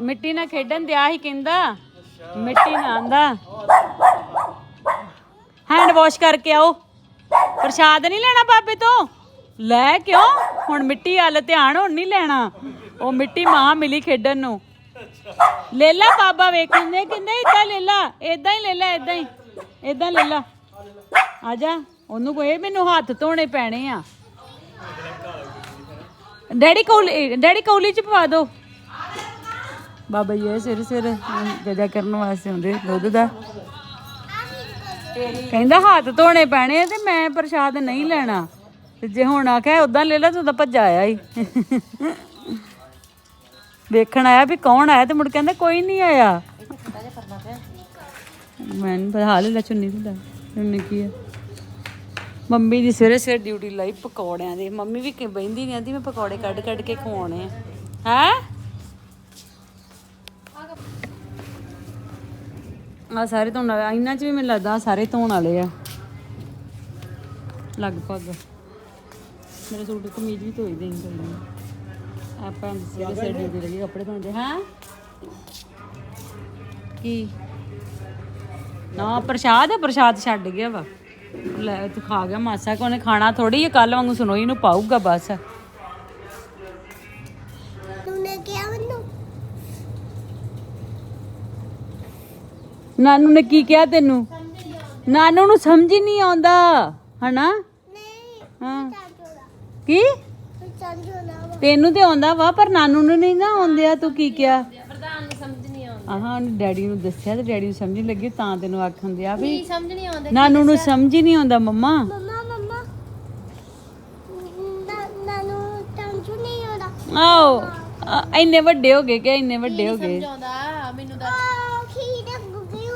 ਮਿੱਟੀ ਨਾਲ ਖੇਡਣ ਦਿਆ ਹੀ ਕਹਿੰਦਾ। ਮਿੱਟੀ ਨਾਲ ਆਂਦਾ। ਹੈਂਡ ਵਾਸ਼ ਕਰਕੇ ਆਓ। ਪ੍ਰਸ਼ਾਦ ਨਹੀਂ ਲੈਣਾ ਬਾਬੇ ਤੋਂ? ਲੈ ਕਿਉਂ? ਹੁਣ ਮਿੱਟੀ ਵੱਲ ਧਿਆਨ ਹੁਣ ਨਹੀਂ ਲੈਣਾ। ਉਹ ਮਿੱਟੀ ਮਾਂ ਮਿਲੀ ਖੇਡਣ ਨੂੰ। ਲੈ ਲਾ ਬਾਬਾ ਵੇਖਦੇ ਕਹਿੰਦੇ ਇਦਾਂ ਲੈ ਲਾ ਇਦਾਂ ਹੀ ਲੈ ਲਾ ਇਦਾਂ ਹੀ। ਇਦਾਂ ਲੈ ਲਾ ਆ ਜਾ। ਉਹਨੂੰ ਕੋਈ ਮੈਨੂੰ ਹੱਥ ਧੋਣੇ ਪੈਣੇ ਆ। ਡੈਡੀ ਕੌਲੀ ਡੈਡੀ ਕੌਲੀ ਚ ਪਵਾ ਦਿਓ ਬਾਬਾ ਜੀ ਇਹ ਸਵੇਰੇ ਸਵੇਰੇ ਜਜਾ ਕਰਨ ਵਾਸਤੇ ਹੁੰਦੇ ਦੁੱਧ ਦਾ। ਕਹਿੰਦਾ ਹੱਥ ਧੋਣੇ ਪੈਣੇ ਆ ਤੇ ਮੈਂ ਪ੍ਰਸ਼ਾਦ ਨਹੀਂ ਲੈਣਾ। ਤੇ ਜੇ ਹੁਣ ਆਖਿਆ ਉਦਾਂ ਲੈ ਲਾ, ਤੂੰ ਤਾਂ ਭੱਜ ਆਇਆ ਹੀ ਵੇਖਣ ਆਇਆ ਵੀ ਕੌਣ ਆਇਆ ਤੇ ਮੁੜ ਕਹਿੰਦਾ ਕੋਈ ਨਹੀਂ ਆਇਆ। ਮੈਂ ਹਾਲ ਲੈ, ਚੁੰਨੀ ਤੇ ਲੈ। ਚੁੰਨੀ ਕੀ ਆ? ਮੰਮੀ ਦੀ ਸਵੇਰੇ ਸਵੇਰੇ ਡਿਊਟੀ ਲਾਈ ਪਕੌੜਿਆਂ ਦੀ। ਮੰਮੀ ਵੀ ਕਿ ਬਹਿੰਦੀ ਨਹੀਂ ਆਂਦੀ ਮੈਂ ਪਕੌੜੇ ਕੱਢ ਕੱਢ ਕੇ ਖਵਾਉਣੇ ਆ। ਹੈ? ਆ ਸਾਰੇ ਧੋਣ ਵਾਲੇ ਇਹਨਾਂ 'ਚ ਵੀ ਮੈਨੂੰ ਲੱਗਦਾ ਆਹ ਸਾਰੇ ਧੋਣ ਵਾਲੇ ਆ। ਲਗਭਗ। ਮੇਰੇ ਸੂਟ ਕਮੀਜ਼ ਵੀ ਧੋਈ ਦੇਣੀ ਚਾਹੀਦੀ ਆਪਾਂ ਸਵੇਰੇ ਸਵੇਰੇ ਡਿਊਟੀ ਲੱਗੀ ਕੱਪੜੇ ਧੋਂਦੇ ਹਾਂ? ਕੀ? ਨਾ ਪ੍ਰਸ਼ਾਦ ਹੈ ਪ੍ਰਸ਼ਾਦ ਛੱਡ ਗਿਆ ਵਾ। ਲੈ ਤੂੰ ਖਾ ਗਿਆ ਮਾਸਾ ਕਿ ਉਹਨੇ ਖਾਣਾ? ਥੋੜੀ ਹੈ ਕੱਲ ਵਾਂਗੂ ਸੁਣੋਈ ਨੂੰ ਪਾਊਗਾ ਬਸ। ਨਾਨੂ ਨੇ ਕੀ ਕਿਹਾ ਤੈਨੂੰ? ਨਾਨੂ ਨੂੰ ਸਮਝ ਹੀ ਨਹੀਂ ਆਉਂਦਾ ਹਨਾ? ਨਹੀਂ ਹਾਂ। ਕੀ? ਤੈਨੂੰ ਤੇ ਆਉਂਦਾ ਵਾ ਪਰ ਨਾਨੂ ਨੂੰ ਨਹੀਂ ਨਾ ਆਉਂਦਿਆ ਤੂੰ ਕੀ ਕਿਹਾ? ਪ੍ਰਧਾਨ ਨੂੰ ਸਮਝ ਨਹੀਂ ਆਉਂਦਾ ਆਹਾਂ ਉਹਨੇ ਡੈਡੀ ਨੂੰ ਦੱਸਿਆ ਤੇ ਡੈਡੀ ਨੂੰ ਸਮਝ ਲੱਗੀ ਤਾਂ ਤੈਨੂੰ ਆਖਣ ਦਿਆ ਵੀ ਸਮਝ ਨਹੀਂ ਆਉਂਦਾ ਨਾਨੂ ਨੂੰ ਸਮਝ ਹੀ ਨਹੀਂ ਆਉਂਦਾ ਮੰਮਾ। ਮਮਾ ਮਮਾ। ਨਾ ਨਾਨੂ ਚਾਚੂ ਨਹੀਂ ਹੋਦਾ ਆਓ। ਆ, ਇੰਨੇ ਵੱਡੇ ਹੋ ਗਏ ਕਿ ਇੰਨੇ ਵੱਡੇ ਹੋ ਗਏ? ਆਉਂਦਾ ਮੈਨੂੰ ਤਾਂ ਆ ਖੀ ਦੇ ਗੁਗਿਓ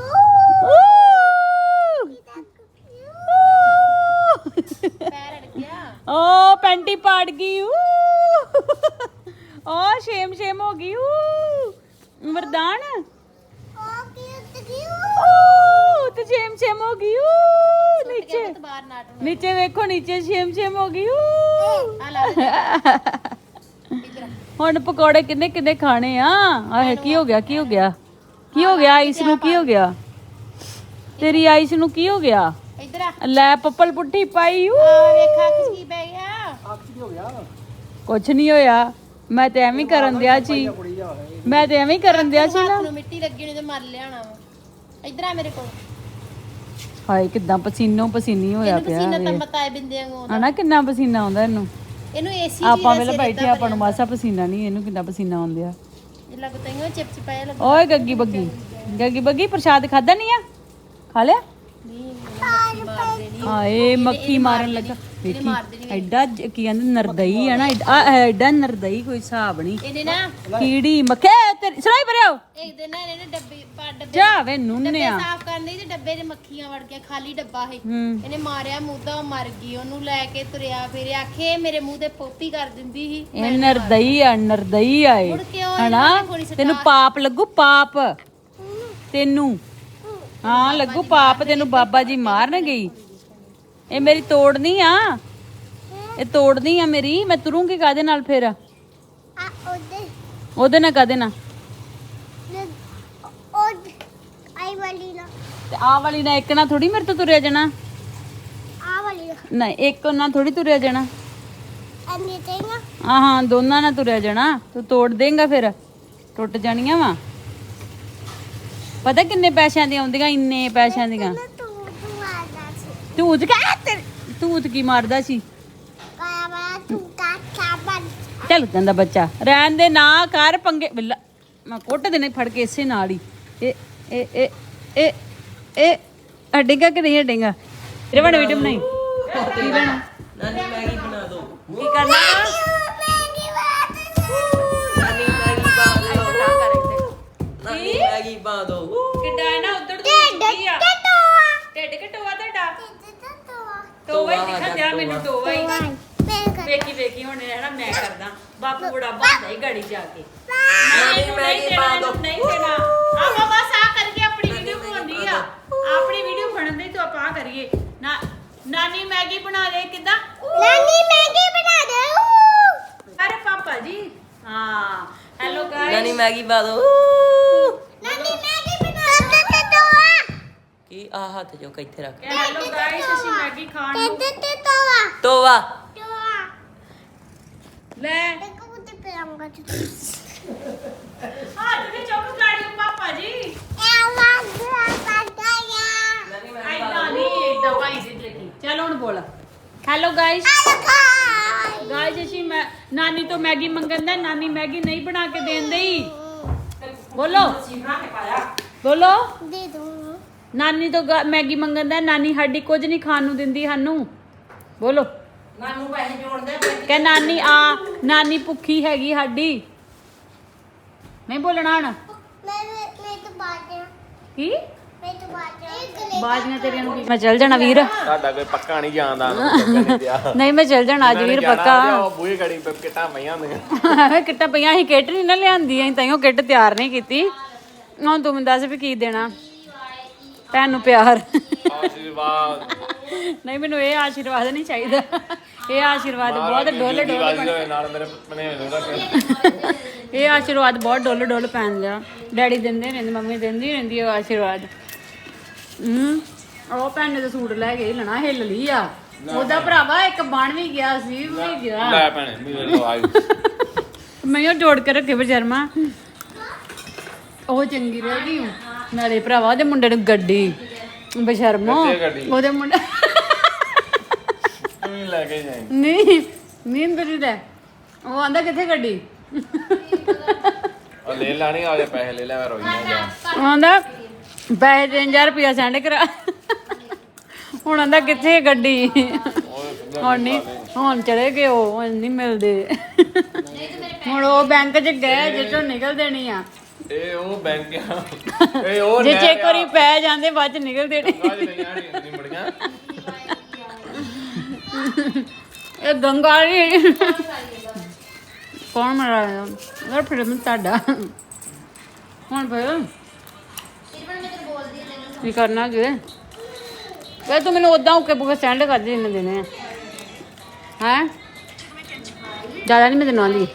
ਪੈਰ ਅੜ ਗਿਆ। ਓ ਪੈਂਟੀ ਪਾੜ ਗਈ ਊ। ਓ ਸ਼ੇਮ ਸ਼ੇਮ ਹੋ ਗਈ ਊ। ਵਰਦਾਨ। ਆ ਕੀ ਤਕਿਓ ਊ। ਤੇ ਸ਼ੇਮ ਸ਼ੇਮ ਹੋ ਗਈ ਊ। ਨੀਚੇ। ਤੇ ਬਾਹਰ ਨਾਟ ਨੀਚੇ ਵੇਖੋ ਨੀਚੇ ਸ਼ੇਮ ਸ਼ੇਮ ਹੋ ਗਈ ਊ। ਆ ਲਾ ਹੁਣ ਪਕੌੜੇ ਕਿੰਨੇ ਕਿੰਨੇ ਖਾਣੇ ਆ? ਆਹ ਕੀ ਹੋ ਗਿਆ ਕੀ ਹੋ ਗਿਆ? ਕੀ ਹੋ ਗਿਆ ਆਈਸ ਨੂੰ ਕੀ ਹੋ ਗਿਆ? ਤੇਰੀ ਆਈਸ ਨੂੰ ਕੀ ਹੋ ਗਿਆ? ਇੱਧਰ ਆ। ਲੈ ਪੱਪਲ ਪੁੱਠੀ ਪਾਈ ਊ। ਆ ਵੇਖ ਅੱਖ 'ਚ ਕੀ ਪੈ ਗਿਆ। ਕੁਛ ਨਹੀਂ ਹੋਇਆ। ਮੈਂ ਤੇ ਐਵੇਂ ਹੀ ਕਰਨ ਦਿਆ ਸੀ। ਮੈਂ ਤੇ ਐਵੇਂ ਹੀ ਕਰਨ ਦਿਆ ਸੀ ਨਾ। ਹੱਥ ਨੂੰ ਮਿੱਟੀ ਲੱਗੀ ਹੋਣੀ ਤੇ ਮਰ ਲਿਆਣਾ ਵਾ। ਇੱਧਰ ਆ ਮੇਰੇ ਕੋਲ। ਹਾਏ ਕਿਦਾਂ ਪਸੀਨੋ ਪਸੀਨੀ ਹੋਇਆ ਇਹਨੂੰ ਪਿਆ ਪਸੀਨਾ ਤਾਂ ਮਤਾ ਬਿੰਦੇ ਵਾਂਗੂ ਆਉਂਦਾ। ਹਨਾ ਕਿੰਨਾ ਪਸੀਨਾ ਆਉਂਦਾ ਇਹਨੂੰ? ਇਹਨੂੰ ਏਸੀ ਆਪਾਂ ਵੇਲੇ ਬੈਠੇ ਆਪਾਂ ਨੂੰ ਮਾਸਾ ਪਸੀਨਾ ਨਹੀਂ ਇਹਨੂੰ ਕਿੰਨਾ ਪਸੀਨਾ ਆਉਂਦਿਆ ਇਹ ਲੱਗ ਤੈਨੂੰ ਚਿਪ ਚਿਪਾਇਆ ਲੱਗ ਓਏ ਗੱਗੀ ਬੱਗੀ। ਗੱਗੀ ਬੱਗੀ ਪ੍ਰਸ਼ਾਦ ਖਾਦਾ ਨਹੀਂ ਆ? ਖਾ ਲਿਆ? ਹਾਏ ਮੱਖੀ ਮਾਰਨ ਲੱਗਾ। ਵੇਖੀ ਐਡਾ ਜ- ਕੀ ਕਹਿੰਦੇ ਨਰਦਈ ਆ ਨਾ ਐਡਾ ਐਡਾ ਨਰਦਈ ਕੋਈ ਹਿਸਾਬ ਨਹੀਂ। ਇਹਨੇ ਨਾ ਕੀੜੀ ਮੱਖੇ ਤੇਰੀ ਸੁਣਾਈ ਪਰਿਓ ਇੱਕ ਦਿਨ ਨਾ ਇਹਨੇ ਡੱਬੇ ਪਾ ਡੱਬੇ ਜਾ ਵੇ ਨੁੰਨਿਆ। ਸਾਫ਼ ਕਰਨ ਲਈ ਤੇ ਡੱਬੇ ਦੇ ਮੱਖੀਆਂ ਵੜ ਗਿਆ ਖਾਲੀ ਡੱਬਾ ਸੀ ਹੂੰ। ਇਹਨੇ ਮਾਰਿਆ ਮੂੰਹ ਉਹ ਮਰ ਗਈ ਉਹਨੂੰ ਲੈ ਕੇ ਤੁਰਿਆ ਫਿਰਿਆ। ਆਖੇ ਮੇਰੇ ਮੂੰਹ ਤੇ ਪੋਪੀ ਕਰ ਦਿੰਦੀ ਸੀ। ਇਹ ਨਰਦਈ ਆ ਨਰਦਈ ਆ ਇਹ। ਮੁੜ ਕੇ ਉਹ ਹਨਾ? ਇਹਨਾਂ ਨੇ ਥੋੜੀ ਤੈਨੂੰ ਪਾਪ ਲੱਗੂ ਪਾਪ। ਤੈਨੂੰ। ਹਾਂ ਲੱਗੂ ਪਾਪ ਤੈਨੂੰ ਬਾਬਾ ਜੀ ਮਾਰਨ ਗਈ ਇਹ ਮੇਰੀ ਤੋੜਨੀ ਆ। ਇਹ ਤੋੜਨੀ ਆ ਮੇਰੀ। ਮੈਂ ਤੁਰੂੰਗੀ ਕਾਦੇ ਨਾਲ ਫਿਰ? ਆ ਉਹਦੇ ਉਹਦੇ ਨਾਲ ਕਾਦੇ ਨਾਲ? ਤੇ ਆਹ ਵਾਲੀ ਨਾਲ ਇੱਕ ਨਾਲ ਥੋੜੀ ਮੇਰੇ ਤੋਂ ਤੁਰਿਆ ਜਾਣਾ? ਆ ਵਾਲੀ ਨਹੀਂ ਇੱਕ ਨਾਲ ਥੋੜੀ ਤੁਰਿਆ ਜਾਣਾ। ਅੰਨੇ ਤੇ ਨਾ ਹਾਂ ਹਾਂ ਦੋਨਾਂ ਨਾਲ ਤੁਰਿਆ ਜਾਣਾ। ਤੂੰ ਤੋੜ ਦੇਂਗਾ ਫਿਰ। ਟੁੱਟ ਜਾਣੀਆਂ ਵਾ। ਪਤਾ ਕਿੰਨੇ ਪੈਸਿਆਂ ਦੀਆਂ ਆਉਂਦੀਆਂ ਇੰਨੇ ਪੈਸਿਆਂ ਦੀਆਂ? ਤੂੰ ਤੂੰ ਆਦਾ ਸੀ। ਤੂਤ ਕਾ? ਤੂਤ ਕੀ ਮਾਰਦਾ ਸੀ? ਤੂੰ ਕਾ ਚਾਬਨ ਚੱਲ ਕਹਿੰਦਾ ਬੱਚਾ ਰਹਿਣ ਦੇ ਨਾ ਕਰ ਪੰਗੇ। ਬਿੱਲਾ ਮੈਂ ਕੁੱਟ ਦੇਣੇ ਫੜ ਕੇ ਇਸੇ ਨਾਲ ਹੀ। ਇਹ ਇਹ ਇਹ ਇਹ ਇਹ ਹੱਡੇਗਾ ਕਿ ਨਹੀਂ ਹੱਡੇਗਾ? ਤੇਰੇ ਬਣ ਵੀਡੀਓ ਬਣਾਈ? ਕੀ ਬਣਾ ਨਾਨੀ ਮੈਗੀ ਬਣਾ ਦੋ। ਦਿਆ ਮੈਨੂੰ ਤੋਵਾ ਹੀ ਵੇਖੀ ਵੇਖੀ ਹੁਣ ਇਹ ਨਾ ਮੈਂ ਕਰਦਾ। ਬਾਪੂ ਬੜਾ ਬੰਦਾ ਹੀ ਗਾੜੀ ਜਾ ਕੇ। ਨਾਨੀ ਇਹਨੂੰ ਨਹੀਂ ਮੈਗੀ ਦੇਣਾ, ਪਾ ਦੋ। ਇਹਨੂੰ ਨਹੀਂ ਦੇਣਾ। ਆਪਾਂ ਬਸ ਆ ਕਰਕੇ ਆਪਣੀ ਵੀਡੀਓ ਬਣਾਉਣੀ ਆ। ਆਪਣੀ ਵੀਡੀਓ ਬਣਨ ਦੀ ਤਾਂ ਆਪਾਂ ਆਹ ਕਰੀਏ। ਨਾ ਨਾਨੀ ਮੈਗੀ ਬਣਾ ਲੈ ਕਿਦਾਂ? ਨਾਨੀ ਮੈਗੀ ਬਣਾ ਦੇ ਊ। ਅਰੇ ਪਾਪਾ ਜੀ। ਹਾਂ। ਹੈਲੋ ਨਾਨੀ ਗਾਇਸ ਮੈਗੀ ਪਾ ਦੋ। ਕੀ ਆ ਹੱਥ ਜੋ ਕਿੱਥੇ ਰੱਖ। ਹੈਲੋ ਗਾਇਸ ਅਸੀਂ ਮੈਗੀ ਖਾਣ ਤੇ ਨੂੰ ਤੇ ਤੇ ਤੋਆ। ਤੋਵਾ ਤੋਆ। ਲੈ। ਇੱਕ ਬੁੱਤੇ ਪਿਆਂਗਾ ਤੇ ਹੱਥ ਤੇ ਚੁੱਕ ਗਾੜੀ ਪਾਪਾ ਜੀ। ਆਵਾਜ਼ ਪਟਾਇਆ ਐਦਾਂ ਨਹੀਂ ਐਦਾਂ ਭਾਈ ਜੀ ਦੇਖੀ। ਚਲ ਹੁਣ ਬੋਲ। ਹੈਲੋ ਗਾਇਸ ਗਾਇਸ ਅਸੀਂ ਮੈਂ ਨਾਨੀ ਤੋਂ ਮੈਗੀ ਮੰਗਣ ਦਾ ਨਾਨੀ ਮੈਗੀ ਨਹੀਂ ਬਣਾ ਕੇ ਦੇਂਦੀ ਬੋਲੋ। ਬੋਲੋ। ਦੇ ਦੂੰ। ਨਾਨੀ ਤੋਂ ਗਾ- ਮੈਗੀ ਮੰਗਣ ਦਾ ਨਾਨੀ ਸਾਡੀ ਕੁਝ ਨਹੀਂ ਖਾਣ ਨੂੰ ਦਿੰਦੀ ਸਾਨੂੰ। ਬੋਲੋ। ਨਾਨੂ ਪੈਸੇ ਜੋੜਦੇ ਕਿ ਨਾਨੀ ਆ ਨਾਨੀ ਭੁੱਖੀ ਹੈਗੀ ਸਾਡੀ। ਨਹੀਂ ਬੋਲਣਾ ਹਣ। ਮੈਂ ਮੈਂ ਮੈਂ ਤਾਂ ਬਾਜਿਆ ਕੀ? ਮੈਂ ਤਾਂ ਬਾਜਿਆ ਬਾਜੀਆਂ ਤੇਰੀਆਂ ਨੂੰ ਕੀ ਮੈਂ ਚੱਲ ਜਾਣਾ ਵੀਰ। ਤੁਹਾਡਾ ਕੋਈ ਪੱਕਾ ਨਹੀਂ ਜਾਣਦਾ ਨਹੀਂ ਮੈਂ ਚੱਲ ਜਾਣਾ ਅੱਜ ਵੀਰ ਪੱਕਾ। ਉਹ ਬੂਹੇ ਗੜੀ ਪੇ ਕਿਟਾਂ ਪਈਆਂ ਹੁੰਦੀਆਂ। ਐਵੇਂ ਕਿੱਟਾ ਪਈਆਂ ਅਸੀਂ ਕਿੱਟ ਨਹੀਂ ਨਾ ਲਿਆਂਦੀ ਅਸੀਂ ਤਾਈਓ ਕਿੱਟ ਤਿਆਰ ਨਹੀਂ ਕੀਤੀ। ਹੁਣ ਤੂੰ ਮੈਨੂੰ ਦੱਸ ਵੀ ਕੀ ਦੇਣਾ। ਭੈਣ ਨੂੰ ਪਿਆਰ। ਆਸ਼ੀਰਵਾਦ। ਨਹੀਂ ਮੈਨੂੰ ਇਹ ਆਸ਼ੀਰਵਾਦ ਨਹੀਂ ਚਾਹੀਦਾ। ਇਹ ਆਸ਼ੀਰਵਾਦ ਬਹੁਤ ਡੋਲ ਡੋਲ ਹੋਏ ਨਾਲ ਮੇਰੇ ਪਨੇ ਨੂੰ ਰੱਖ ਇਹ ਆਸ਼ੀਰਵਾਦ ਬਹੁਤ ਡੋਲ ਡੋਲ ਪੈਣ ਲਿਆ ਡੈਡੀ ਦਿੰਦੇ ਰਹਿੰਦੇ ਮੰਮੀ ਦਿੰਦੀ ਰਹਿੰਦੀ ਉਹ ਆਸ਼ੀਰਵਾਦ। ਹੂੰ ਉਹ ਭੈਣ ਨੇ ਤਾਂ ਸੂਟ ਲੈ ਕੇ ਲੈਣਾ ਹਿੱਲ ਲਈ ਆ। ਉਹਦਾ ਭਰਾਵਾ ਇੱਕ ਬਣ ਵੀ ਗਿਆ ਸੀ ਵੀ ਗਿਆ। ਲੈ ਭੈਣੇ ਮੇਰੇ ਲੋ ਆਈ ਮੈਂ ਉਹ ਜੋੜ ਕੇ ਰੱਖੇ ਬਜਰਮਾ। ਉਹ ਚੰਗੀ ਰਹਿ ਗਈ। ਨਾਲੇ ਭਰਾਵਾ ਉਹਦੇ ਮੁੰਡੇ ਨੂੰ ਗੱਡੀ ਬਸ਼ਰਮੋ। ਕਿੱਥੇ ਗੱਡੀ? ਉਹਦੇ ਮੁੰਡੇ ਤੂੰ ਹੀ ਲੈ ਕੇ ਜਾਈਂ। ਨਹੀਂ ਨੀਂਦ ਬਰੀ ਲੈ। ਉਹ ਆਂਦਾ ਕਿੱਥੇ ਗੱਡੀ? ਉਹ ਲੈ ਲੈਣੀ ਆ ਜਾ ਪੈਸੇ ਲੈ ਲੈ ਮੈਂ ਰੋਈ ਨਾ ਜਾ ਉਹ ਆਂਦਾ ਪੈਸੇ 3000 ਰੁਪਇਆ ਸੈਂਡ ਕਰਾ। ਹੁਣ ਆਂਦਾ ਕਿੱਥੇ ਗੱਡੀ? ਹੁਣ ਨਹੀਂ ਹੁਣ ਚਲੇ ਗਏ ਉਹ ਹੁਣ ਨਹੀਂ ਮਿਲਦੇ। ਹੁਣ ਉਹ ਬੈਂਕ 'ਚ ਗਏ ਜਿੱਥੋਂ ਨਿਕਲ ਦੇਣੀ ਆ। ਇਹ ਉਹ ਬੈਂਕ। ਆ ਇਹ ਉਹ ਜੇ ਚੈੱਕ ਕਰੀ ਪੈ ਜਾਂਦੇ ਬਾਅਦ 'ਚ ਨਿਕਲ ਦੇਣੀ ਅੱਜ ਲਈਆਂ ਨਹੀਂ ਮੁੜੀਆਂ। ਇਹ ਗੰਗਾਲੀ ਕੌਣ ਮਰਾਇਆ ਯਾਰ ਫਿਰ ਮੈਂ ਤੁਹਾਡਾ। ਹੁਣ ਫਿਰ ਕੀ ਕਰਨਾ ਜੀ ਵੇ ਤੂੰ ਮੈਨੂੰ ਉਦਾਂ ਉੱਕੇ ਬੁਕੇ ਸੈਂਡ ਕਰ ਦੇ ਇੰਨੇ ਦੇਣੇ ਹੈ? ਜ਼ਿਆਦਾ ਨਹੀਂ ਮੈਂ ਤੈਨੂੰ ਆਂਦੀ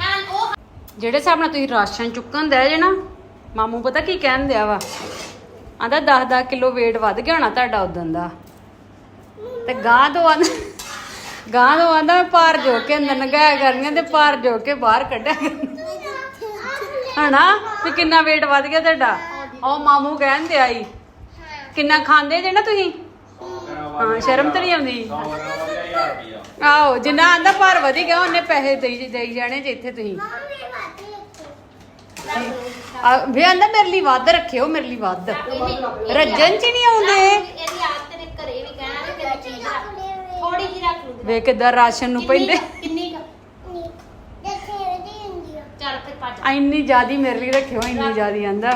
ਹਾਂ ਉਹ ਜਿਹੜੇ ਹਿਸਾਬ ਨਾਲ ਤੁਸੀਂ ਰਾਸ਼ਨ ਚੁੱਕਣ ਦੇ ਜੇ ਨਾ, ਮਾਮੂ ਪਤਾ ਕੀ ਕਹਿਣ ਦਿਆ ਵਾ? ਆਂਦਾ 10-10 ਕਿਲੋ weight ਵੱਧ ਗਿਆ ਹੋਣਾ ਤੁਹਾਡਾ ਉਦੋਂ ਦਾ। ਤੇ ਗਾਂ ਤੋਂ ਆਂਦਾ ਗਾਂ ਤੋਂ ਆਂਦਾ ਮੈਂ ਭਾਰ ਜੋ ਕੇ ਨਨਗਾ ਕਰਨੀਆਂ ਤੇ ਭਾਰ ਜੋ ਕੇ ਬਾਹਰ ਕੱਢਿਆ ਕਰਨੀਆਂ। ਹਨਾ? ਵੀ ਕਿੰਨਾ weight ਵੱਧ ਗਿਆ ਤੁਹਾਡਾ? ਉਹ ਮਾਮੂ ਕਹਿਣ ਦਿਆ ਈ। ਕਿੰਨਾ ਖਾਂਦੇ ਜੇ ਨਾ ਤੁਸੀਂ? ਹਾਂ, ਸ਼ਰਮ ਤਾਂ ਨਹੀਂ ਆਉਂਦੀ। ਆਹੋ ਜਿੰਨਾ ਆਂਦਾ ਭਾਰ ਵਧ ਗਿਆ ਉਹਨੇ ਪੈਸੇ ਦੇਈ ਦੇਈ ਜਾਣੇ ਜੇ ਇੱਥੇ ਤੁਸੀਂ। ਆ, ਵੀ ਆਂਦਾ ਮੇਰੇ ਲਈ ਵੱਧ ਰੱਖਿਓ ਮੇਰੇ ਲਈ ਵੱਧ। ਰੱਜਣ ਚ ਨਹੀਂ ਆਉਂਦੇ। ਇਹਦੀ ਆਦਤ ਨੇ ਘਰੇ ਵੀ ਕਹਿਣਾ ਵੀ ਕਿਹੜੀ ਚੀਜ਼ ਰੱਖ ਥੋੜੀ ਜਿਹੀ ਰੱਖ ਲੂ ਵੇ ਕਿੱਦਾਂ ਰਾਸ਼ਨ ਨੂੰ ਪੈਂਦੇ ਕਿੰਨੀ ਕੁ? ਚੱਲ ਫਿਰ ਭੱਜ। ਇੰਨੀ ਜ਼ਿਆਦੀ ਮੇਰੇ ਲਈ ਰੱਖਿਓ ਇੰਨੀ ਜ਼ਿਆਦੀ ਆਂਦਾ।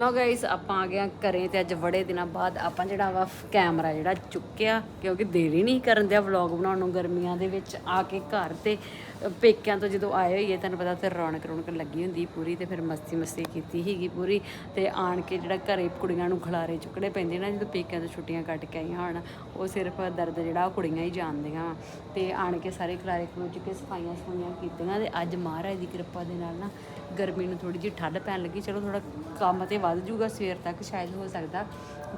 ਲੋ ਗਾਇਸ ਆਪਾਂ ਆ ਗਏ ਆ ਘਰੇ ਤੇ ਅੱਜ ਬੜੇ ਦਿਨਾਂ ਬਾਅਦ ਆਪਾਂ ਜਿਹੜਾ ਵਾ ਕੈਮਰਾ ਜਿਹੜਾ ਚੁੱਕਿਆ, ਕਿਉਂਕਿ ਦੇਰ ਹੀ ਨਹੀਂ ਕਰਨ ਦਿਆ ਵਲੌਗ ਬਣਾਉਣ ਨੂੰ ਗਰਮੀਆਂ ਦੇ ਵਿੱਚ ਆ ਕੇ ਘਰ ਤੇ। ਪੇਕਿਆਂ ਤੋਂ ਜਦੋਂ ਆਏ ਹੋਈਏ, ਤੁਹਾਨੂੰ ਪਤਾ ਤੇ ਰੌਣਕ ਰੌਣਕ ਲੱਗੀ ਹੁੰਦੀ ਪੂਰੀ ਤੇ ਫਿਰ ਮਸਤੀ ਮਸਤੀ ਕੀਤੀ ਸੀਗੀ ਪੂਰੀ ਤੇ ਆਣ ਕੇ ਜਿਹੜਾ ਘਰੇ ਕੁੜੀਆਂ ਨੂੰ ਖਲਾਰੇ ਚੁੱਕਣੇ ਪੈਂਦੇ ਨਾ ਜਦੋਂ ਪੇਕਿਆਂ ਤੋਂ ਛੁੱਟੀਆਂ ਕੱਟ ਕੇ ਆਈਆਂ ਹੋਣ, ਉਹ ਸਿਰਫ ਦਰਦ ਜਿਹੜਾ ਉਹ ਕੁੜੀਆਂ ਹੀ ਜਾਣਦੀਆਂ ਵਾ। ਤੇ ਆਣ ਕੇ ਸਾਰੇ ਖਿਲਾਰੇ ਖਲੋ ਕੇ ਸਫਾਈਆਂ ਸਫਾਈਆਂ ਕੀਤੀਆਂ ਤੇ ਅੱਜ ਮਹਾਰਾਜ ਦੀ ਕਿਰਪਾ ਦੇ ਨਾਲ ਨਾ ਗਰਮੀ ਨੂੰ ਥੋੜੀ ਜਿਹੀ ਠੰਡ ਪੈਣ ਲੱਗੀ। ਚਲੋ ਥੋੜਾ ਕੰਮ ਤੇ ਵੱਧ ਜੂਗਾ ਸਵੇਰ ਤੱਕ ਸ਼ਾਇਦ ਹੋ ਸਕਦਾ।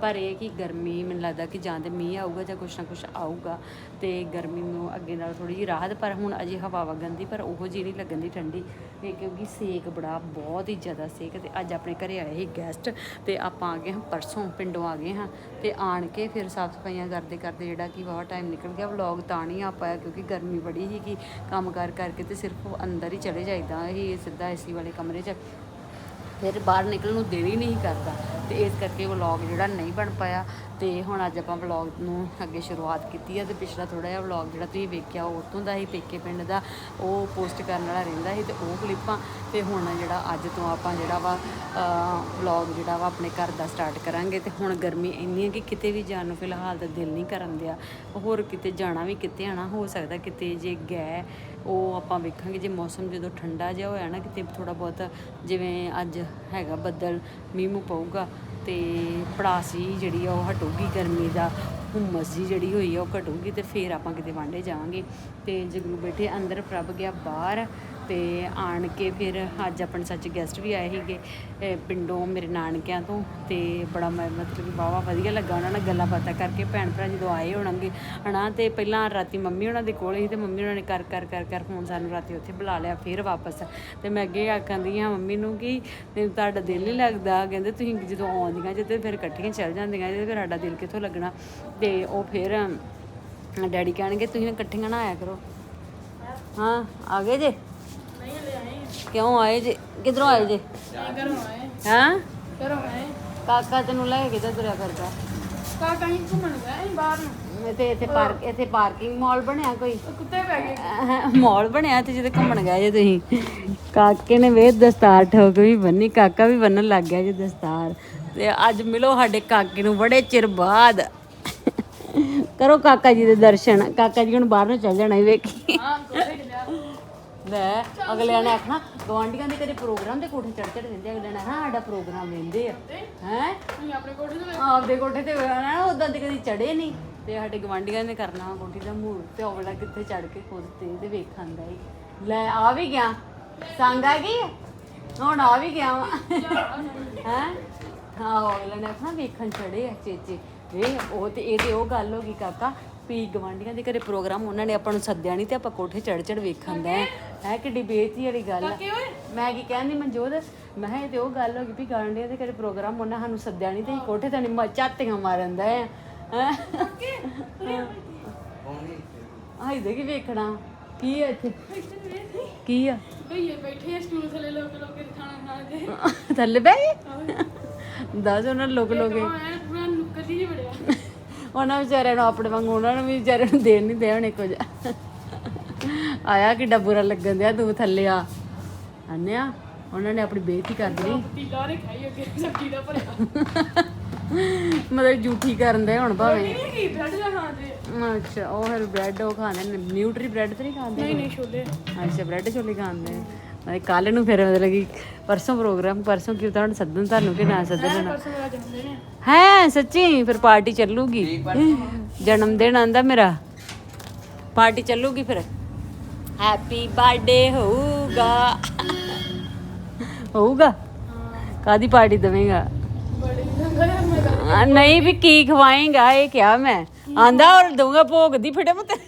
ਪਰ ਇਹ ਕਿ ਗਰਮੀ ਮੈਨੂੰ ਲੱਗਦਾ ਕਿ ਜਾਂ ਤੇ ਮੀਂਹ ਆਊਗਾ ਜਾਂ ਕੁਛ ਨਾ ਕੁਛ ਆਊਗਾ ਤੇ ਗਰਮੀ ਨੂੰ ਅੱਗੇ ਨਾਲ ਥੋੜੀ ਜਿਹੀ ਰਾਹਤ, ਪਰ ਹੁਣ ਅਜੇ ਹਵਾ ਵਗਣ ਦੀ ਪਰ ਉਹੋ ਜਿਹੀ ਨਹੀਂ ਲੱਗਣ ਦੀ ਠੰਡੀ। ਇਹ ਕਿਉਂਕਿ ਸੇਕ ਬੜਾ, ਬਹੁਤ ਹੀ ਜ਼ਿਆਦਾ ਸੇਕ ਤੇ ਅੱਜ ਆਪਣੇ ਘਰੇ ਆਏ ਸੀ ਗੈਸਟ ਤੇ ਆਪਾਂ ਆ ਗਏ ਹਾਂ, ਪਰਸੋਂ ਪਿੰਡੋਂ ਆ ਗਏ ਹਾਂ ਤੇ ਆਣ ਕੇ ਫਿਰ ਸਾਫ਼ ਸਫਾਈਆਂ ਕਰਦੇ ਕਰਦੇ ਜਿਹੜਾ ਕਿ ਬਹੁਤ ਟਾਈਮ ਨਿਕਲ ਗਿਆ। ਵਲੌਗ ਤਾਂ ਨਹੀਂ ਆ ਪਾਇਆ ਕਿਉਂਕਿ ਗਰਮੀ ਬੜੀ ਸੀਗੀ ਕੰਮ ਕਰ ਕਰਕੇ ਤੇ ਸਿਰਫ ਅੰਦਰ ਹੀ ਚਲੇ ਜਾਈਦਾ ਇਹ ਸਿੱਧਾ ਏਸੀ ਵਾਲੇ ਕਮਰੇ 'ਚ। ਫਿਰ ਬਾਹਰ ਨਿਕਲਣ ਨੂੰ ਦਿਲ ਹੀ ਨਹੀਂ ਕਰਦਾ ਤੇ ਇਸ ਕਰਕੇ ਵਲੌਗ ਜਿਹੜਾ ਨਹੀਂ ਬਣ ਪਾਇਆ। ਤੇ ਹੁਣ ਅੱਜ ਆਪਾਂ ਵਲੌਗ ਨੂੰ ਅੱਗੇ ਸ਼ੁਰੂਆਤ ਕੀਤੀ ਹੈ ਤੇ ਪਿਛਲਾ ਥੋੜਾ ਜਿਹਾ ਵਲੌਗ ਜਿਹੜਾ ਤੁਸੀਂ ਵੇਖਿਆ ਉਹ ਉੱਥੋਂ ਦਾ ਹੀ ਪੇਕੇ ਪਿੰਡ ਦਾ, ਉਹ ਪੋਸਟ ਕਰਨ ਵਾਲਾ ਰਹਿੰਦਾ ਸੀ ਤੇ ਉਹ ਕਲਿੱਪਾਂ ਤੇ ਹੁਣ ਜਿਹੜਾ ਅੱਜ ਤੋਂ ਆਪਾਂ ਜਿਹੜਾ ਵਾ ਵਲੌਗ ਜਿਹੜਾ ਵਾ ਆਪਣੇ ਘਰ ਦਾ ਸਟਾਰਟ ਕਰਾਂਗੇ ਤੇ ਹੁਣ ਗਰਮੀ ਇੰਨੀ ਹੈ ਕਿ ਕਿਤੇ ਵੀ ਜਾਣ ਨੂੰ ਫਿਲਹਾਲ ਤਾਂ ਦਿਲ ਨਹੀਂ ਕਰਨ ਦਿਆ। ਹੋਰ ਕਿਤੇ ਜਾਣਾ ਵੀ ਕਿਤੇ ਆਣਾ ਹੋ ਸਕਦਾ ਕਿਤੇ ਜੇ ਗਏ, ਉਹ ਆਪਾਂ ਵੇਖਾਂਗੇ, ਜੇ ਮੌਸਮ ਜਦੋਂ ਠੰਡਾ ਜਿਹਾ ਹੋਇਆ ਨਾ ਕਿਤੇ ਥੋੜਾ ਬਹੁਤ ਜਿਵੇਂ ਅੱਜ ਹੈਗਾ ਬੱਦਲ, ਮੀਂਹ ਮੂੰਹ ਪਊਗਾ ਤੇ ਪੜਾਸੀ ਜਿਹੜੀ ਆ, ਉਹ ਹਟੂਗੀ ਗਰਮੀ ਦਾ, ਹੁਮਸ ਜੀ ਜਿਹੜੀ ਹੋਈ ਆ, ਉਹ ਘਟੂਗੀ ਤੇ ਫਿਰ ਆਪਾਂ ਕਿਤੇ ਵਾਂਡੇ ਜਾਵਾਂਗੇ। ਤੇ ਜਗਰੂ ਬੈਠੇ, ਅੰਦਰ ਪ੍ਰਭ ਗਿਆ ਬਾਹਰ। ਤੇ ਆਣ ਕੇ ਫਿਰ ਅੱਜ ਆਪਣੇ ਸੱਚ ਗੈਸਟ ਵੀ ਆਏ ਸੀਗੇ ਪਿੰਡੋਂ ਮੇਰੇ ਨਾਨਕਿਆਂ ਤੋਂ ਤੇ ਬੜਾ ਮ- ਮਤਲਬ ਕਿ ਵਾਹਵਾ ਵਧੀਆ ਲੱਗਾ ਉਹਨਾਂ ਨਾਲ ਗੱਲਾਂ ਬਾਤਾਂ ਕਰਕੇ, ਭੈਣ ਭਰਾ ਜਦੋਂ ਆਏ ਹੋਣਗੇ, ਹਨਾ, ਤੇ ਪਹਿਲਾਂ ਰਾਤੀ ਮੰਮੀ ਉਹਨਾਂ ਦੇ ਕੋਲ ਸੀ ਤੇ ਮੰਮੀ ਉਹਨਾਂ ਨੇ ਕਰ ਕਰ ਕਰ ਕਰ ਫੋਨ ਸਾਨੂੰ ਰਾਤੀ ਉੱਥੇ ਬੁਲਾ ਲਿਆ, ਫਿਰ ਵਾਪਸ ਤੇ ਮੈਂ ਅੱਗੇ ਆਖਾਂਦੀ ਹਾਂ ਮੰਮੀ ਨੂੰ ਕਿ ਤੁਹਾਡਾ ਦਿਲ ਨਹੀਂ ਲੱਗਦਾ, ਕਹਿੰਦੇ ਤੁਸੀਂ ਜਦੋਂ ਆਉਂਦੀਆਂ ਜੇ ਤੇ ਫਿਰ ਇਕੱਠੀਆਂ ਚੱਲ ਜਾਂਦੀਆਂ ਜੇ ਫਿਰ ਸਾਡਾ ਦਿਲ ਕਿੱਥੋਂ ਲੱਗਣਾ? ਤੇ ਉਹ ਫਿਰ ਡੈਡੀ ਕਹਿਣਗੇ, ਤੁਸੀਂ ਇਕੱਠੀਆਂ ਨਾ ਆਇਆ ਕਰੋ। ਹਾਂ, ਆ ਗਏ ਜੇ? ਕਿਉਂ ਆਏ ਜੇ? ਕਿਧਰੋਂ ਆਏ ਜੇ? ਘਰੋਂ ਆਏ ਹਾਂ? ਘਰੋਂ ਆਏ ਕਾਕਾ ਤੈਨੂੰ ਲੈ ਕੇ ਕਿੱਧਰ ਤੁਰਿਆ ਫਿਰਦਾ? ਕਾਕਾ ਹੀ ਘੁੰਮਣ ਗਏ ਬਾਹਰ ਨੂੰ ਤੇ ਇੱਥੇ ਪਾਰਕ ਇੱਥੇ ਪਾਰਕਿੰਗ ਮਾਲ ਬਣਿਆ ਕੋਈ? ਕੁੱਤੇ ਪੈ ਗਏ ਮਾਲ ਬਣਿਆ ਤੇ ਜਿਹਦੇ ਘੁੰਮਣ ਗਏ ਜੇ ਤੁਸੀਂ। ਕਾਕੇ ਨੇ ਵੇਖ ਦਸਤਾਰ ਠੋਕ ਵੀ ਬੰਨੀ, ਕਾਕਾ ਵੀ ਬੰਨਣ ਲੱਗ ਗਿਆ ਜੀ ਦਸਤਾਰ। ਤੇ ਅੱਜ ਮਿਲੋ ਸਾਡੇ ਕਾਕੇ ਨੂੰ ਬੜੇ ਚਿਰ ਬਾਅਦ। ਕਰੋ ਕਾਕਾ ਜੀ ਦੇ ਦਰਸ਼ਨ। ਕਾਕਾ ਜੀ ਹੁਣ ਬਾਹਰ ਨੂੰ ਚੱਲ ਜਾਣਾ ਵੇਖੀ। ਹਾਂ ਲੈ ਅਗਲਿਆਂ ਨੇ ਆਖਣਾ ਗਵਾਂਢੀਆਂ ਦੇ ਕਦੇ ਪ੍ਰੋਗਰਾਮ ਦੇ ਕੋਠੇ ਚੜ ਚੜ ਦਿੰਦੇ ਅਗਲਿਆਂ ਨੇ ਆਖਣਾ ਸਾਡਾ ਪ੍ਰੋਗਰਾਮ ਲੈਂਦੇ ਆ। ਹੈ? ਤੁਸੀਂ ਆਪਣੇ ਕੋਠੇ ਤੇ ਆਪਦੇ ਕੋਠੇ ਤੇ ਨਾ ਉਦਾਂ ਤੇ ਕਦੀ ਚੜੇ ਨਹੀਂ ਤੇ ਸਾਡੇ ਗਵਾਂਢੀਆਂ ਨੇ ਕਰਨਾ ਕੋਠੀ ਦਾ ਮੂਰ ਤੇ ਔਵਲਾ ਕਿੱਥੇ ਚੜ ਕੇ ਖੁਦ ਤੇ ਤੇ ਵੇਖਣ ਦਾ ਹੀ ਲੈ ਆ ਵੀ ਗਿਆ। ਸੰਗ ਆ ਗਈ? ਹੈ? ਹੁਣ ਆ ਵੀ ਗਿਆ ਵਾ। ਹੈ? ਹਾਂ ਔਵਲਾ ਨੇ ਆਖਣਾ ਵੇਖਣ ਚੜੇ ਆ ਚੇਚੇ। ਵੇ ਉਹ ਤੇ ਇਹ ਤੇ ਉਹ ਗੱਲ ਹੋ ਗਈ ਕਾਕਾ। ਵੀ ਗਵਾਂਢੀਆਂ ਦੇ ਘਰੇ ਪ੍ਰੋਗਰਾਮ ਉਹਨਾਂ ਨੇ ਆਪਾਂ ਨੂੰ ਸੱਦਿਆ ਨਹੀਂ ਤੇ ਆਪਾਂ ਕੋਠੇ ਚੜ ਚੜ ਵੇਖਣ ਦਾ ਹੈ ਕਿੱਡੀ ਬੇਇੱਜ਼ਤੀ ਵਾਲੀ ਗੱਲ ਆ। ਮੈਂ ਕੀ ਕਹਿੰਦੀ ਮਨਜੋਤ ਮੈਂ ਕਿਹਾ ਇਹ ਤੇ ਉਹ ਗੱਲ ਹੋ ਗਈ ਵੀ ਗਾਂਡੀਆਂ ਦੇ ਘਰੇ ਪ੍ਰੋਗਰਾਮ ਉਹਨਾਂ ਸਾਨੂੰ ਸੱਦਿਆ ਨਹੀਂ ਤੇ ਅਸੀਂ ਕੋਠੇ ਤੇ ਨਹੀਂ ਝਾਤੀਆਂ ਮਾਰਨ ਦਾ ਹੈ। ਆਈ ਦੇ ਕੀ ਵੇਖਣਾ। ਕੀ ਹੈ ਇੱਥੇ? ਕੀ ਆ? ਭਈਏ ਬੈਠੇ ਆ ਸਟੂਲ ਥੱਲੇ ਲੋਕ ਲੋਕ ਖਾਣਾ ਖਾਂਦੇ ਥੱਲੇ ਗਏ? ਦੱਸ ਉਹਨਾਂ ਲੋਕ ਲੋਕੇ। ਪੂਰਾ ਨੁੱਕਰ ਜੀ ਬੜਿਆ ਉਹਨਾਂ ਵਿਚਾਰਿਆਂ ਨੂੰ ਆਪਣੇ ਵਾਂਗੂ ਉਹਨਾਂ ਨੂੰ ਵੀ ਵਿਚਾਰਿਆਂ ਨੂੰ ਦੇਣ ਨਹੀਂ ਦੇ ਹੋਣੇ ਕੁਝ। ਆਇਆ ਕਿੱਡਾ ਬੁਰਾ ਲੱਗਣ ਦਿਆ ਤੂੰ ਥੱਲੇ ਆ। ਆਨਿਆ ਉਹਨਾਂ ਨੇ ਆਪਣੀ ਬੇਇੱਜ਼ਤੀ ਕਰ ਲਈ। ਪੀਲਾ ਨੇ ਖਾਈ ਅੱਗੇ? ਸਬਜ਼ੀ ਦਾ ਭਰਿਆ ਮਤਲਬ ਝੂਠੀ ਕਰਨ ਦੇ ਹੁਣ ਭਾਵੇਂ। ਕੀ ਬ੍ਰੈਡ ਦਾ ਖਾਂਦੇ ਅੱਛਾ ਉਹ ਫਿਰ ਬ੍ਰੈਡ ਉਹ ਖਾਂਦੇ ਨੇ। ਨਿਊਟਰੀ ਬ੍ਰੈਡ ਤੇ ਨਹੀਂ ਖਾਂਦੇ? ਨਹੀਂ ਨਹੀਂ ਛੋਲੇ। ਅੱਛਾ ਬ੍ਰੈਡ ਛੋਲੇ ਖਾਂਦੇ ਮੈਂ ਕੱਲ ਨੂੰ ਫਿਰ ਮਤਲਬ ਕਿ ਪਰਸੋਂ ਪ੍ਰੋਗਰਾਮ ਪਰਸੋਂ ਕਿਉਂ ਤੁਹਾਨੂੰ ਸੱਦਣ ਤੁਹਾਨੂੰ ਕਿ ਨਾ ਸੱਦਣ ਹੈ ਹੈ ਸੱਚੀ? ਫਿਰ ਪਾਰਟੀ ਚੱਲੂਗੀ। ਜਨਮ ਦਿਨ ਆਂਦਾ ਮੇਰਾ। ਪਾਰਟੀ ਚੱਲੂਗੀ ਫਿਰ। ਹੈਪੀ ਬਰਥਡੇ ਹੋਊਗਾ। ਹੋਊਗਾ? ਕਾਦੀ ਪਾਰਟੀ ਦਵੇਂਗਾ? ਨਹੀਂ ਵੀ ਕੀ ਖਵਾਏਗਾ ਇਹ ਕਿਹਾ ਮੈਂ। ਆਂਦਾ ਔਰ ਦਊਂਗਾ ਭੋਗ ਦੀ ਫਟੇ ਮਤ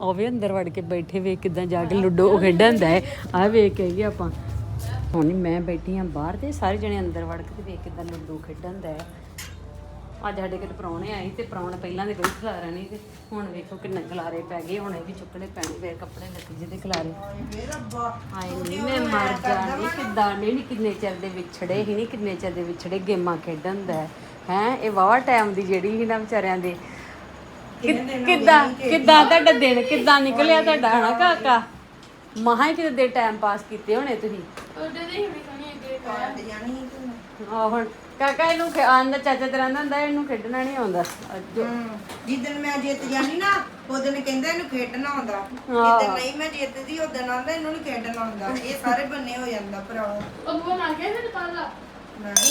ਉਹ ਵੀ ਅੰਦਰ ਵੜ ਕੇ ਬੈਠੇ ਵੇਖ ਕਿਦਾਂ ਜਾ ਕੇ ਲੁੱਡੋ ਖੇਡਣ ਦਾ ਆ ਵੇਖ ਕੇ ਆਈਏ ਆਪਾਂ। ਹੁਣ ਮੈਂ ਬੈਠੀ ਆ ਬਾਹਰ ਤੇ ਸਾਰੇ ਜਣੇ ਅੰਦਰ ਵੜ ਕੇ ਵੇਖ ਕਿਦਾਂ ਲੁੱਡੋ ਖੇਡਣ ਦਾ ਅੱਜ ਸਾਡੇ ਕੋਲ ਪ੍ਰਾਹੁਣੇ ਆਏ ਤੇ ਪ੍ਰਾਹੁਣੇ ਪਹਿਲਾਂ ਦੇ ਕੋਈ ਖਲਾਰਾ ਨਹੀਂ ਤੇ ਹੁਣ ਵੇਖੋ ਕਿੰਨੇ ਖਲਾਰੇ ਪੈ ਗਏ, ਹੁਣ ਇਹ ਵੀ ਚੁੱਕਣੇ ਪੈਣੇ, ਫੇਰ ਕੱਪੜੇ ਲੱਗ ਜਿਹਦੇ ਖਲਾਰੇ। ਹਾਏ ਨਹੀਂ ਮੈਂ ਮਰ ਜਾਣੀ, ਕਿੱਦਾਂ? ਨਹੀਂ ਕਿੰਨੇ ਚਿਰ ਦੇ ਵਿਛੜੇ ਹੀ ਨਹੀਂ ਕਿੰਨੇ ਚਿਰ ਦੇ ਵਿਛੜੇ ਗੇਮਾਂ ਖੇਡਣ ਦਾ ਹੈ। ਇਹ ਵਾਵਾ ਟਾਈਮ ਦੀ ਜਿਹੜੀ ਸੀ ਨਾ ਵਿਚਾਰਿਆਂ ਦੇ। ਕਿੱਦਾਂ ਕਿੱਦਾਂ ਤੁਹਾਡਾ ਦਿਨ ਕਿੱਦਾਂ ਨਿਕਲਿਆ ਤੁਹਾਡਾ ਹਨਾ ਕਾਕਾ? ਮਹਾਂ ਹੀ ਕਿਤੇ ਦੇ ਟਾਈਮ ਪਾਸ ਕੀਤੇ ਹੋਣੇ ਤੁਸੀਂ। ਉਹਦੇ ਦੇ ਹੀ ਵੀ ਖਾਣੀ ਅੱਗੇ ਖਾਇਆ ਆਹ ਹੁਣ ਕਾਕਾ ਇਹਨੂੰ ਆਂਦਾ ਚਾਚਾ ਤੇਰਾ ਆਂਦਾ ਹੁੰਦਾ ਇਹਨੂੰ ਖੇਡਣਾ ਨਹੀਂ ਆਉਂਦਾ। ਅੱਜ ਜਿੱਦਣ ਮੈਂ ਜਿੱਤ ਨਾ ਉਦੋਂ ਕਹਿੰਦਾ ਇਹਨੂੰ ਖੇਡਣਾ ਆਉਂਦਾ। ਜਿੱਦਣ ਨਹੀਂ ਮੈਂ ਜਿੱਤਦੀ ਉਦੋਂ ਆਂਦਾ ਇਹਨੂੰ ਨਹੀਂ ਖੇਡਣਾ ਆਉਂਦਾ। ਇਹ ਸਾਰੇ ਬੰਨੇ ਹੋ ਜਾਂਦਾ ਭਰਾ ਉਹ। ਬੁਆ ਨਾ ਗਿਆ ਤੇ ਪਾਲਾ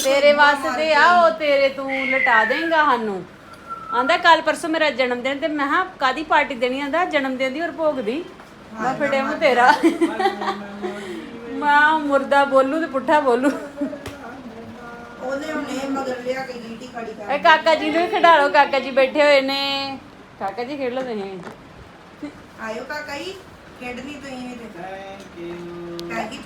ਤੇਰੇ ਵਾਸਤੇ ਆ ਉਹ ਤੇਰੇ ਤੂੰ ਲਟਾ ਦੇਂਗਾ ਸਾਨੂੰ। ਆਂਦਾ ਕੱਲ ਪਰਸੋਂ ਮੇਰਾ ਜਨਮ ਦਿਨ ਤੇ ਮੈਂ ਹਾਂ ਕਾਦੀ ਪਾਰਟੀ ਦੇਣੀ ਆਂਦਾ ਜਨਮ ਦਿਨ ਦੀ ਔਰ ਭੋਗ ਦੀ। ਮੈਂ ਫੜਿਆ ਮੈਂ ਤੇਰਾ। ਮੈਂ ਮੁਰਦਾ ਬੋਲੂ ਤੇ ਪੁੱਠਾ ਬੋਲੂ। ਉਹਨੇ ਉਹਨੇ ਮਗਰ ਲਿਆ ਕੇ ਗੀਟੀ ਖੜੀ ਕਰ ਇਹ ਕਾਕਾ ਜੀ ਨੂੰ ਵੀ ਖਿਡਾ ਲਓ ਕਾਕਾ ਜੀ ਬੈਠੇ ਹੋਏ ਨੇ। ਕਾਕਾ ਜੀ ਖੇਡ ਲਓ ਤੁਸੀਂ। ਆਇਓ ਕਾਕਾ ਜੀ ਖੇਡਣੀ ਤੁਸੀਂ ਵੀ ਤੇ। Thank you